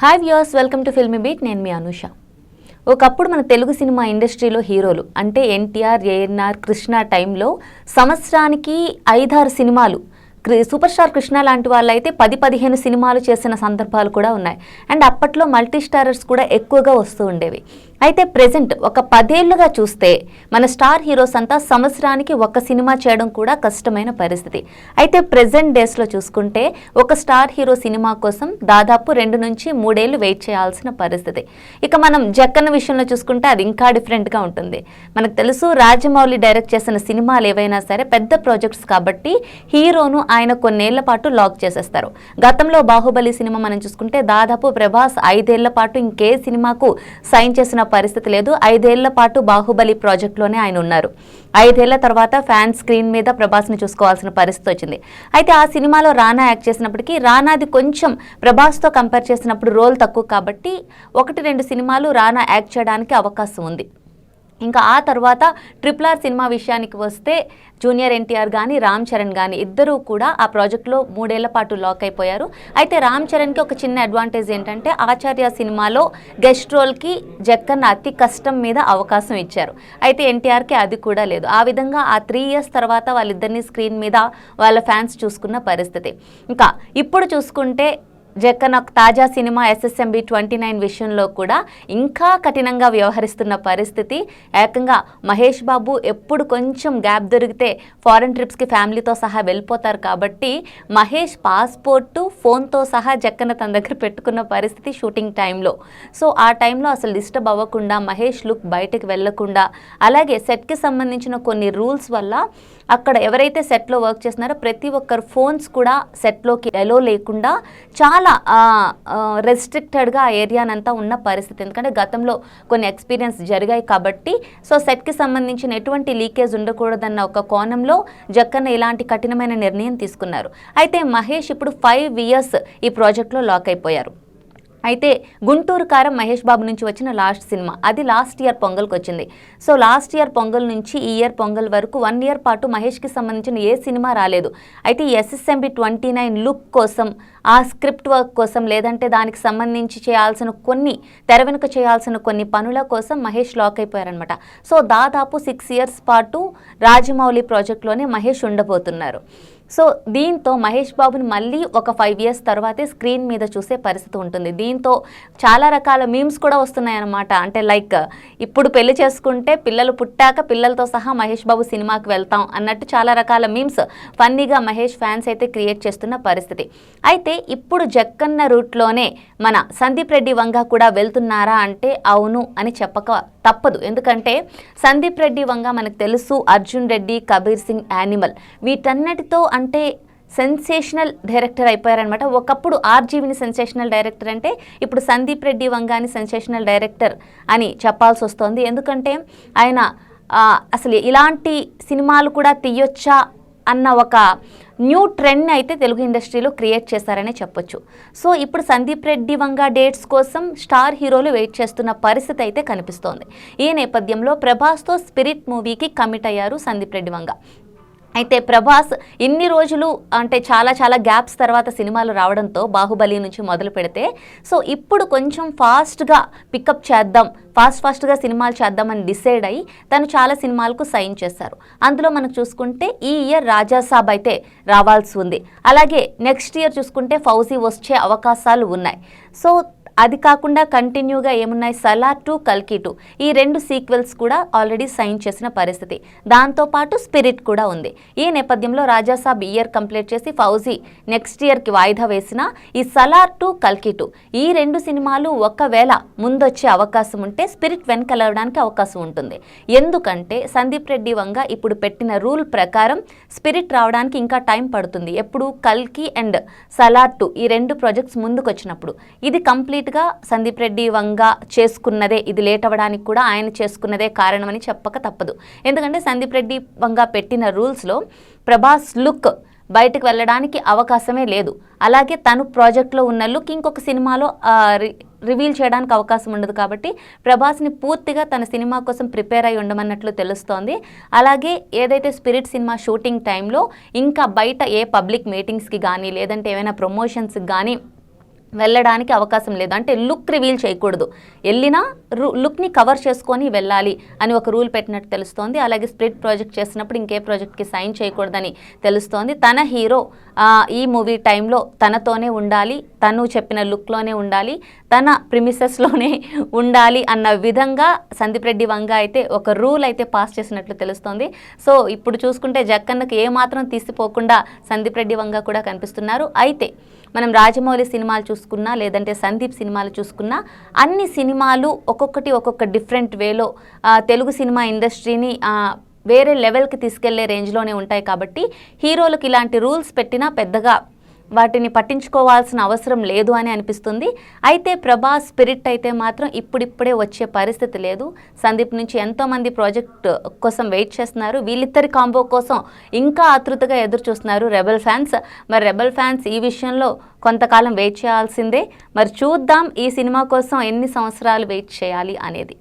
Hi viewers welcome to Filmibeat నేను మీ అనుష. ఒకప్పుడు మన తెలుగు సినిమా ఇండస్ట్రీలో హీరోలు అంటే ఎన్టీఆర్ ఏఎన్ఆర్ కృష్ణ టైంలో సంవత్సరానికి ఐదారు సినిమాలు సూపర్ స్టార్ కృష్ణ లాంటి వాళ్ళు అయితే పది పదిహేను సినిమాలు చేసిన సందర్భాలు కూడా ఉన్నాయి. అండ్ అప్పట్లో మల్టీ స్టారర్స్ కూడా ఎక్కువగా వస్తూ ఉండేవి. అయితే ప్రెసెంట్ ఒక పదేళ్ళుగా చూస్తే మన స్టార్ హీరోస్ అంతా సంవత్సరానికి ఒక సినిమా చేయడం కూడా కష్టమైన పరిస్థితి. అయితే ప్రెసెంట్ డేస్లో చూసుకుంటే ఒక స్టార్ హీరో సినిమా కోసం దాదాపు రెండు నుంచి మూడేళ్ళు వెయిట్ చేయాల్సిన పరిస్థితి. ఇక మనం జక్కన్న విషయంలో చూసుకుంటే అది ఇంకా డిఫరెంట్గా ఉంటుంది. మనకు తెలుసు రాజమౌళి డైరెక్ట్ చేసిన సినిమాలు ఏవైనా సరే పెద్ద ప్రాజెక్ట్స్ కాబట్టి హీరోను ఆయన కొన్నేళ్ళ పాటు లాక్ చేసేస్తారు. గతంలో బాహుబలి సినిమా మనం చూసుకుంటే దాదాపు ప్రభాస్ ఐదేళ్ళ పాటు ఇంకే సినిమాకు సైన్ చేసిన పరిస్థితి లేదు. ఐదేళ్ళ పాటు బాహుబలి ప్రాజెక్ట్లోనే ఆయన ఉన్నారు. ఐదేళ్ళ తర్వాత ఫ్యాన్ స్క్రీన్ మీద ప్రభాస్ని చూసుకోవాల్సిన పరిస్థితి వచ్చింది. అయితే ఆ సినిమాలో రానా యాక్ట్ చేసినప్పటికీ రానాది కొంచెం ప్రభాస్తో కంపేర్ చేసినప్పుడు రోల్ తక్కువ కాబట్టి ఒకటి రెండు సినిమాలు రానా యాక్ట్ చేయడానికి అవకాశం ఉంది. ఇంకా ఆ తర్వాత ట్రిపుల్ ఆర్ సినిమా విషయానికి వస్తే జూనియర్ ఎన్టీఆర్ కానీ రామ్ చరణ్ కానీ ఇద్దరూ కూడా ఆ ప్రాజెక్ట్లో మూడేళ్ళ పాటు లాక్ అయిపోయారు. అయితే రామ్ చరణ్కి ఒక చిన్న అడ్వాంటేజ్ ఏంటంటే ఆచార్య సినిమాలో గెస్ట్ రోల్కి జక్కన్న అతి కష్టం మీద అవకాశం ఇచ్చారు. అయితే ఎన్టీఆర్కి అది కూడా లేదు. ఆ విధంగా ఆ త్రీ ఇయర్స్ తర్వాత వాళ్ళిద్దరిని స్క్రీన్ మీద వాళ్ళ ఫ్యాన్స్ చూసుకున్న పరిస్థితి. ఇంకా ఇప్పుడు చూసుకుంటే జక్కన్ ఒక తాజా సినిమా ఎస్ఎస్ఎంబి ట్వంటీ నైన్ విషయంలో కూడా ఇంకా కఠినంగా వ్యవహరిస్తున్న పరిస్థితి. ఏకంగా మహేష్ బాబు ఎప్పుడు కొంచెం గ్యాప్ దొరికితే ఫారెన్ ట్రిప్స్కి ఫ్యామిలీతో సహా వెళ్ళిపోతారు కాబట్టి మహేష్ పాస్పోర్టు ఫోన్తో సహా జక్కన తన దగ్గర పెట్టుకున్న పరిస్థితి షూటింగ్ టైంలో. సో ఆ టైంలో అసలు డిస్టర్బ్ అవ్వకుండా మహేష్ లుక్ బయటకు వెళ్ళకుండా అలాగే సెట్కి సంబంధించిన కొన్ని రూల్స్ వల్ల అక్కడ ఎవరైతే సెట్లో వర్క్ చేస్తున్నారో ప్రతి ఒక్కరు ఫోన్స్ కూడా సెట్లోకి ఎలో లేకుండా చాలా రెస్ట్రిక్టెడ్గా ఆ ఏరియానంతా ఉన్న పరిస్థితి. ఎందుకంటే గతంలో కొన్ని ఎక్స్పీరియన్స్ జరిగాయి కాబట్టి సో సెట్కి సంబంధించిన ఎటువంటి లీకేజ్ ఉండకూడదన్న ఒక కోణంలో జక్కన్న ఇలాంటి కఠినమైన నిర్ణయం తీసుకున్నారు. అయితే మహేష్ ఇప్పుడు ఫైవ్ ఇయర్స్ ఈ ప్రాజెక్ట్లో లాక్ అయిపోయారు. అయితే గుంటూరు కారం మహేష్ బాబు నుంచి వచ్చిన లాస్ట్ సినిమా. అది లాస్ట్ ఇయర్ పొంగల్కి వచ్చింది. సో లాస్ట్ ఇయర్ పొంగల్ నుంచి ఈ ఇయర్ పొంగల్ వరకు వన్ ఇయర్ పాటు మహేష్కి సంబంధించిన ఏ సినిమా రాలేదు. అయితే ఎస్ఎస్ఎంబి ట్వంటీ నైన్ లుక్ కోసం ఆ స్క్రిప్ట్ వర్క్ కోసం లేదంటే దానికి సంబంధించి చేయాల్సిన కొన్ని తెర వెనుక చేయాల్సిన కొన్ని పనుల కోసం మహేష్ లాక్ అయిపోయారనమాట సో దాదాపు సిక్స్ ఇయర్స్ పాటు రాజమౌళి ప్రాజెక్ట్లోనే మహేష్ ఉండబోతున్నారు. సో దీంతో మహేష్ బాబుని మళ్ళీ ఒక ఫైవ్ ఇయర్స్ తర్వాతే స్క్రీన్ మీద చూసే పరిస్థితి ఉంటుంది. దీంతో చాలా రకాల మీమ్స్ కూడా వస్తున్నాయన్నమాట. అంటే లైక్ ఇప్పుడు పెళ్ళి చేసుకుంటే పిల్లలు పుట్టాక పిల్లలతో సహా మహేష్ బాబు సినిమాకి వెళ్తాం అన్నట్టు చాలా రకాల మీమ్స్ ఫన్నీగా మహేష్ ఫ్యాన్స్ అయితే క్రియేట్ చేస్తున్న పరిస్థితి. అయితే ఇప్పుడు జక్కన్న రూట్లోనే మన సందీప్ రెడ్డి వంగ కూడా వెళ్తున్నారా అంటే అవును అని చెప్పక తప్పదు. ఎందుకంటే సందీప్ రెడ్డి వంగ మనకు తెలుసు అర్జున్ రెడ్డి కబీర్ సింగ్ యానిమల్. వీటన్నిటితో అంటే సెన్సేషనల్ డైరెక్టర్ అయిపోయారనమాట ఒకప్పుడు ఆర్జీవిని సెన్సేషనల్ డైరెక్టర్ అంటే ఇప్పుడు సందీప్ రెడ్డి వంగాని సెన్సేషనల్ డైరెక్టర్ అని చెప్పాల్సి వస్తుంది. ఎందుకంటే ఆయన అసలు ఇలాంటి సినిమాలు కూడా తీయొచ్చా అన్న ఒక న్యూ ట్రెండ్ అయితే తెలుగు ఇండస్ట్రీలో క్రియేట్ చేశారనే చెప్పొచ్చు. సో ఇప్పుడు సందీప్ రెడ్డి వంగ డేట్స్ కోసం స్టార్ హీరోలు వెయిట్ చేస్తున్న పరిస్థితి అయితే కనిపిస్తోంది. ఈ నేపథ్యంలో ప్రభాస్తో స్పిరిట్ మూవీకి కమిట్ అయ్యారు సందీప్ రెడ్డి వంగ. అయితే ప్రభాస్ ఇన్ని రోజులు అంటే చాలా చాలా గ్యాప్స్ తర్వాత సినిమాలు రావడంతో బాహుబలి నుంచి మొదలు పెడితే సో ఇప్పుడు కొంచెం ఫాస్ట్గా పికప్ చేద్దాం ఫాస్ట్ ఫాస్ట్గా సినిమాలు చేద్దామని డిసైడ్ అయ్యి తను చాలా సినిమాలకు సైన్ చేశారు. అందులో మనకు చూసుకుంటే ఈ ఇయర్ రాజాసాబ్ అయితే రావాల్సి ఉంది. అలాగే నెక్స్ట్ ఇయర్ చూసుకుంటే ఫౌజీ వచ్చే అవకాశాలు ఉన్నాయి. సో అది కాకుండా కంటిన్యూగా ఏమున్నాయి? సలార్ టు కల్కి టు. ఈ రెండు సీక్వెల్స్ కూడా ఆల్రెడీ సైన్ చేసిన పరిస్థితి. దాంతోపాటు స్పిరిట్ కూడా ఉంది. ఈ నేపథ్యంలో రాజాసాబ్ ఇయర్ కంప్లీట్ చేసి ఫౌజీ నెక్స్ట్ ఇయర్కి వాయిదా వేసిన ఈ సలార్ టు కల్కి టు. ఈ రెండు సినిమాలు ఒకవేళ ముందొచ్చే అవకాశం ఉంటే స్పిరిట్ వెనకలవడానికి అవకాశం ఉంటుంది. ఎందుకంటే సందీప్ రెడ్డి వంగ ఇప్పుడు పెట్టిన రూల్ ప్రకారం స్పిరిట్ రావడానికి ఇంకా టైం పడుతుంది. ఎప్పుడు కల్కి అండ్ సలార్ టు ఈ రెండు ప్రాజెక్ట్స్ ముందుకొచ్చినప్పుడు. ఇది కంప్లీట్ డెఫినెట్గా సందీప్ రెడ్డి వంగ చేసుకున్నదే ఇది లేట్ అవ్వడానికి కూడా ఆయన చేసుకున్నదే కారణమని చెప్పక తప్పదు. ఎందుకంటే సందీప్ రెడ్డి వంగ పెట్టిన రూల్స్లో ప్రభాస్ లుక్ బయటకు వెళ్ళడానికి అవకాశమే లేదు. అలాగే తను ప్రాజెక్ట్లో ఉన్న లుక్ ఇంకొక సినిమాలో రి- రివీల్ చేయడానికి అవకాశం ఉండదు కాబట్టి ప్రభాస్ని పూర్తిగా తన సినిమా కోసం ప్రిపేర్ అయి ఉండమన్నట్లు తెలుస్తోంది. అలాగే ఏదైతే స్పిరిట్ సినిమా షూటింగ్ టైంలో ఇంకా బయట ఏ పబ్లిక్ మీటింగ్స్కి కానీ లేదంటే ఏమైనా ప్రమోషన్స్కి కానీ వెళ్ళడానికి అవకాశం లేదు. అంటే లుక్ రివీల్ చేయకూడదు. వెళ్ళినా లుక్ని కవర్ చేసుకొని వెళ్ళాలి అని ఒక రూల్ పెట్టినట్టు తెలుస్తోంది. అలాగే స్ప్లిట్ ప్రాజెక్ట్ చేసినప్పుడు ఇంకే ప్రాజెక్ట్కి సైన్ చేయకూడదని తెలుస్తోంది. తన హీరో ఈ మూవీ టైంలో తనతోనే ఉండాలి. తను చెప్పిన లుక్లోనే ఉండాలి. తన ప్రిమిసెస్లోనే ఉండాలి అన్న విధంగా సందీప్ రెడ్డి వంగ అయితే ఒక రూల్ అయితే పాస్ చేసినట్లు తెలుస్తోంది. సో ఇప్పుడు చూసుకుంటే జక్కన్నకు ఏమాత్రం తీసిపోకుండా సందీప్ రెడ్డి వంగ కూడా కనిపిస్తున్నారు. అయితే మనం రాజమౌళి సినిమాలు చూసుకున్నా లేదంటే సందీప్ సినిమాలు చూసుకున్నా అన్ని సినిమాలు ఒక్కొక్కటి ఒక్కొక్క డిఫరెంట్ వేలో తెలుగు సినిమా ఇండస్ట్రీని వేరే లెవెల్కి తీసుకెళ్ళే రేంజ్లోనే ఉంటాయి కాబట్టి హీరోలకు ఇలాంటి రూల్స్ పెట్టినా పెద్దగా వాటిని పట్టించుకోవాల్సిన అవసరం లేదు అని అనిపిస్తుంది. అయితే ప్రభాస్ స్పిరిట్ అయితే మాత్రం ఇప్పుడిప్పుడే వచ్చే పరిస్థితి లేదు. సందీప్ నుంచి ఎంతోమంది ప్రాజెక్ట్ కోసం వెయిట్ చేస్తున్నారు. వీళ్ళిద్దరి కాంబో కోసం ఇంకా ఆతృతగా ఎదురు చూస్తున్నారు రెబల్ ఫ్యాన్స్. మరి రెబల్ ఫ్యాన్స్ ఈ విషయంలో కొంతకాలం వెయిట్ చేయాల్సిందే. మరి చూద్దాం ఈ సినిమా కోసం ఎన్ని సంవత్సరాలు వెయిట్ చేయాలి అనేది.